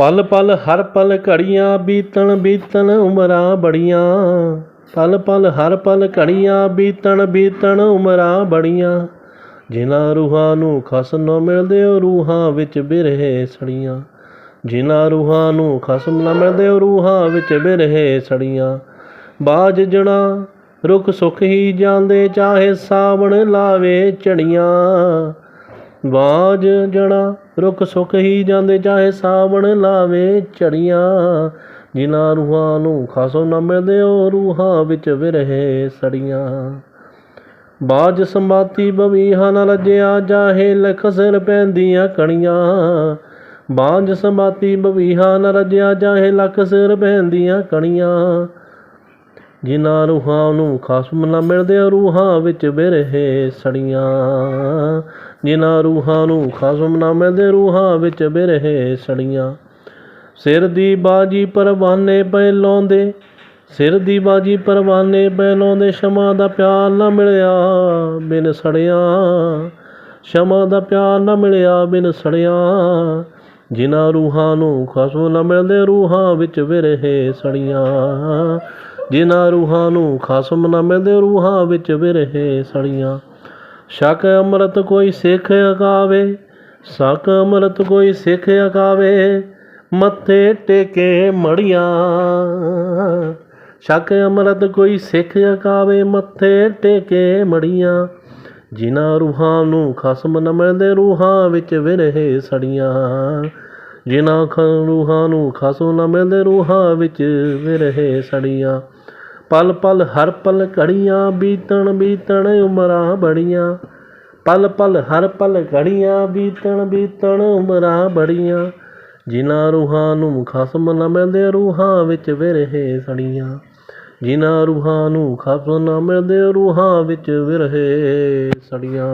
ਪਲ ਪਲ ਹਰ ਪਲ ਘੜੀਆਂ ਬੀਤਣ ਬੀਤਣ ਉਮਰਾਂ ਬੜੀਆਂ। ਪਲ ਪਲ ਹਰ ਪਲ ਘੜੀਆਂ ਬੀਤਣ ਬੀਤਣ ਉਮਰਾਂ ਬੜੀਆਂ। ਜਿਨ੍ਹਾਂ ਰੂਹਾਂ ਨੂੰ ਖਸਮ ਨਾ ਮਿਲਦੇ, ਉਹ ਰੂਹਾਂ ਵਿੱਚ ਬਿਰਹੇ ਸੜੀਆਂ। ਜਿਨ੍ਹਾਂ ਰੂਹਾਂ ਨੂੰ ਖਸਮ ਨਾ ਮਿਲਦੇ, ਉਹ ਰੂਹਾਂ ਵਿੱਚ ਬਿਰਹੇ ਸੜੀਆਂ। ਬਾਜ ਜਣਾ ਰੁੱਖ ਸੁੱਖ ਹੀ ਜਾਂਦੇ, ਚਾਹੇ ਸਾਵਣ ਲਾਵੇ ਚੜੀਆਂ ਬਾਜ ਜਣਾ, ਰੁੱਖ ਸੁੱਖ ਹੀ ਜਾਂਦੇ, ਚਾਹੇ ਸਾਵਣ ਲਾਵੇ ਝੜੀਆਂ। ਜਿਨ੍ਹਾਂ ਰੂਹਾਂ ਨੂੰ ਖਾਸੋ ਨਾ ਮਿਲਦੇ, ਉਹ ਰੂਹਾਂ ਵਿੱਚ ਵਿਰਹੇ ਸੜੀਆਂ। ਬਾਜ ਸੰਬਾਤੀ ਬਵੀਹਾਂ ਨਾ ਰੱਜਿਆ, ਜਾਹੇ ਲਖ ਸਿਰ ਪੈਂਦੀਆਂ ਕਣੀਆਂ। ਬਾਜ ਸੰਬਾਤੀ ਬਵੀਹਾਂ ਨਾ ਰੱਜਿਆ, ਜਾਹੇ ਲਖ ਸਿਰ ਪੈਂਦੀਆਂ ਕਣੀਆਂ। ਜਿਨ੍ਹਾਂ ਰੂਹਾਂ ਨੂੰ ਖਾਸਮ ਨਾ ਮਿਲਦੇ, ਉਹ ਰੂਹਾਂ ਵਿੱਚ ਬਿਰਹੇ ਸੜੀਆਂ। ਜਿਨ੍ਹਾਂ ਰੂਹਾਂ ਨੂੰ ਖਾਸਮ ਨਾ ਮਿਲਦੇ ਰੂਹਾਂ ਵਿੱਚ ਬਿਰਹੇ ਸੜੀਆਂ। ਸਿਰ ਦੀ ਬਾਜੀ ਪਰਵਾਨੇ ਪੈ ਲਾਉਂਦੇ, ਸਿਰ ਦੀ ਬਾਜੀ ਪਰਵਾਨੇ ਪੈ ਲਾਉਂਦੇ, ਸ਼ਮਾ ਦਾ ਪਿਆਰ ਨਾ ਮਿਲਿਆ ਬਿਨ ਸੜਿਆ। ਸ਼ਮਾ ਦਾ ਪਿਆਰ ਨਾ ਮਿਲਿਆ ਬਿਨ ਸੜਿਆ। ਜਿਨ੍ਹਾਂ ਰੂਹਾਂ ਨੂੰ ਖਸਮ ਨਾ ਮਿਲਦੇ ਰੂਹਾਂ ਵਿੱਚ ਵਿਰਹੇ ਸੜੀਆਂ। ਜਿਨ੍ਹਾਂ ਰੂਹਾਂ ਨੂੰ ਖਾਸਮ ਨਾ ਮਿਲਦੇ ਰੂਹਾਂ ਵਿੱਚ ਵਿਰਹੇ ਸੜੀਆਂ। ਸ਼ਕ ਅੰਮ੍ਰਿਤ ਕੋਈ ਸਿੱਖ ਅਕਾਵੇ ਸਕ ਅੰਮ੍ਰਿਤ ਕੋਈ ਸਿੱਖ ਅਕਾਵੇ ਮੱਥੇ ਟੇਕੇ ਮੜੀਆਂ। ਸ਼ਕ ਅੰਮ੍ਰਿਤ ਕੋਈ ਸਿੱਖ ਅਕਾਵੇ ਮੱਥੇ ਟੇਕੇ ਮੜੀਆਂ। ਜਿਨ੍ਹਾਂ ਰੂਹਾਂ ਨੂੰ ਖਸਮ ਨਾ ਮਿਲਦੇ, ਰੂਹਾਂ ਵਿੱਚ ਵਿਰਹੇ ਸੜੀਆਂ। ਜਿਨ੍ਹਾਂ ਖ, ਰੂਹਾਂ ਨੂੰ ਖਸਮ ਨਾ ਮਿਲਦੇ, ਰੂਹਾਂ ਵਿੱਚ ਵਿਰਹੇ ਸੜੀਆਂ। ਪਲ ਪਲ ਹਰ ਪਲ ਘੜੀਆਂ ਬੀਤਣ ਬੀਤਣ ਉਮਰਾਂ ਬੜੀਆਂ। ਪਲ ਪਲ ਹਰ ਪਲ ਘੜੀਆਂ ਬੀਤਣ ਬੀਤਣ ਉਮਰਾਂ ਬੜੀਆਂ। ਜਿਨ੍ਹਾਂ ਰੂਹਾਂ ਨੂੰ ਖਸਮ ਨਾ ਮਿਲਦੇ ਰੂਹਾਂ ਵਿੱਚ ਵਿਰਹੇ ਸੜੀਆਂ। ਜਿਨ੍ਹਾਂ ਰੂਹਾਂ ਨੂੰ ਖਸਮ ਨਾ ਮਿਲਦੇ ਰੂਹਾਂ ਵਿੱਚ ਵਿਰਹੇ ਸੜੀਆਂ।